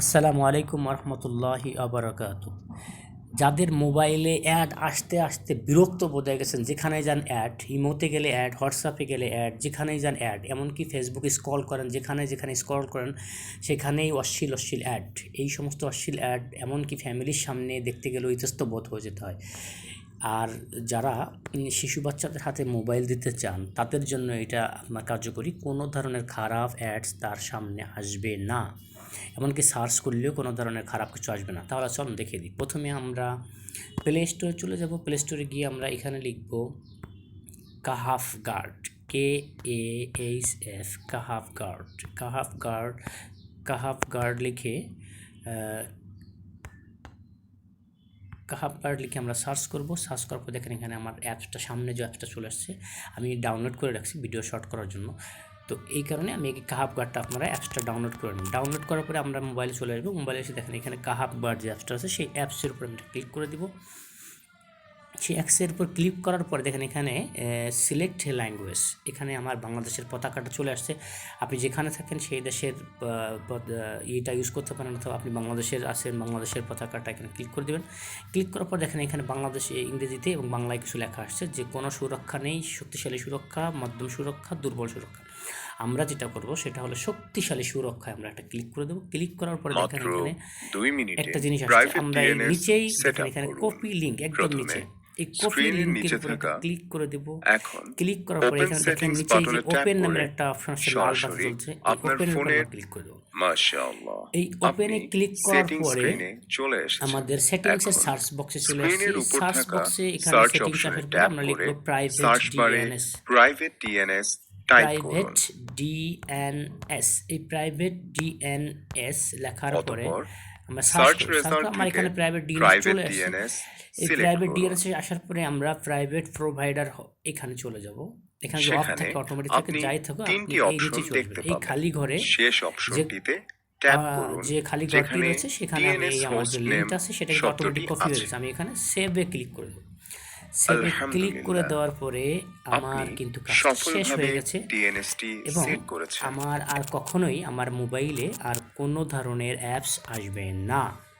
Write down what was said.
আসসালামু আলাইকুম রহমতুল্লাহি আবরাকাত। যাদের মোবাইলে অ্যাড আসতে আসতে বিরক্ত বোধ হয়ে গেছেন যেখানে যান অ্যাড, ইমোতে গেলে অ্যাড, হোয়াটসঅ্যাপে গেলে অ্যাড, যেখানেই যান অ্যাড, এমনকি ফেসবুকে স্ক্রল করেন যেখানে যেখানে স্ক্রল করেন, সেখানেই অশ্লীল অশ্লীল অ্যাড। এই সমস্ত অশ্লীল অ্যাড, এমনকি ফ্যামিলির সামনে দেখতে গেলেও ইতস্ত বোধ হয়ে যেতে হয়। আর যারা শিশু বাচ্চাদের হাতে মোবাইল দিতে চান, তাদের জন্য এটা আপনার কার্যকরী। কোনো ধরনের খারাপ অ্যাডস তার সামনে আসবে না। এমনকি সার্চ করলেও কোনো ধরনের খারাপ কিছু আসবে না। তাহলে চলুন দেখে দিই। প্রথমে আমরা প্লে স্টোরে চলে যাব। প্লে স্টোরে গিয়ে আমরা এখানে লিখব Kahf Guard K A H F Kahf Guard Kahf Guard Kahf Guard লিখে কাহাব গার্ড লিখে আমরা সার্চ করব। সার্চ করার পর দেখেন এখানে আমার অ্যাপসটা, সামনে যে অ্যাপসটা চলে আসছে, আমি ডাউনলোড করে রাখছি ভিডিও শর্ট করার জন্য। তো এই কারণে আমি এই কাহাব গার্ডটা আপনারা অ্যাপসটা ডাউনলোড করে নিন ডাউনলোড করার পরে আমরা মোবাইলে চলে আসব। মোবাইলে এসে দেখেন এখানে কাহাব গার্ড যে অ্যাপসটা আছে, সেই অ্যাপসের উপর আমি ক্লিক করে দিব। সেই অ্যাপসের উপর ক্লিক করার পরে দেখেন এখানে সিলেক্ট ল্যাঙ্গুয়েজ এখানে আমার বাংলাদেশের পতাকাটা চলে আসছে। আপনি যেখানে থাকেন সেই দেশের ইয়েটা ইউজ করতে পারেন অথবা আপনি বাংলাদেশের আছেন, বাংলাদেশের পতাকাটা এখানে ক্লিক করে দেবেন। ক্লিক করার পর দেখেন এখানে বাংলাদেশ ইংরেজিতে এবং বাংলায় কিছু লেখা আসছে। যে কোনো সুরক্ষা নেই, শক্তিশালী সুরক্ষা, মধ্যম সুরক্ষা, দুর্বল সুরক্ষা। আমরা যেটা করব সেটা হলো শক্তিশালী সুরক্ষায় আমরা একটা ক্লিক করে দেবো। ক্লিক করার পরে দেখেন এখানে একটা জিনিস আসছে আমরা নিচেই দেখেন এখানে কপি লিংক একদম নিচে। এই কপি লিংকের নিচে ক্লিক করে দেব। এখন ক্লিক করার পরে এখানে দেখেন নিচে এই যে ওপেন নামের একটা অপশন আছে লাল বাটন চলছে। আপনার ওপেনের উপর ক্লিক করে দেব। মাশাআল্লাহ এই ওপেনে ক্লিক করার পরে চলে এসেছেন। আমাদের সেটিংস এর সার্চ বক্সে চলে আসছি সার্চ বক্সে এখানে সেটিংস ট্যাপ আমরা লিখব private DNS private DNS private DNS এই প্রাইভেট ডিএনএস লেখার পরে আমরা সার্চ রেজাল্ট আমার এখানে প্রাইভেট ডিএনএস চলে এই প্রাইভেট ডিএনএস আসার পরে আমরা প্রাইভেট প্রোভাইডার এখানে চলে যাব। এখানে যে অফ থাকে অটোমেটিক থাকে যাই থাকে আপনি এই নিচে চলে। এই খালি ঘরে শেষ অপশনটিতে যে খালি ঘরটি রয়েছে সেখানে আমি এই আমার যে লিঙ্কটা আছে সেটা কিন্তু শব্দটি অটোমেটিক কপি হয়ে আমি এখানে সেভে ক্লিক করে দেবো। সেভে ক্লিক করে দেওয়ার পরে আমার কিন্তু কাজটা শেষ হয়ে গেছে। এবং আমার আর কখনোই আমার মোবাইলে আর কোনো ধরনের অ্যাপস আসবে না।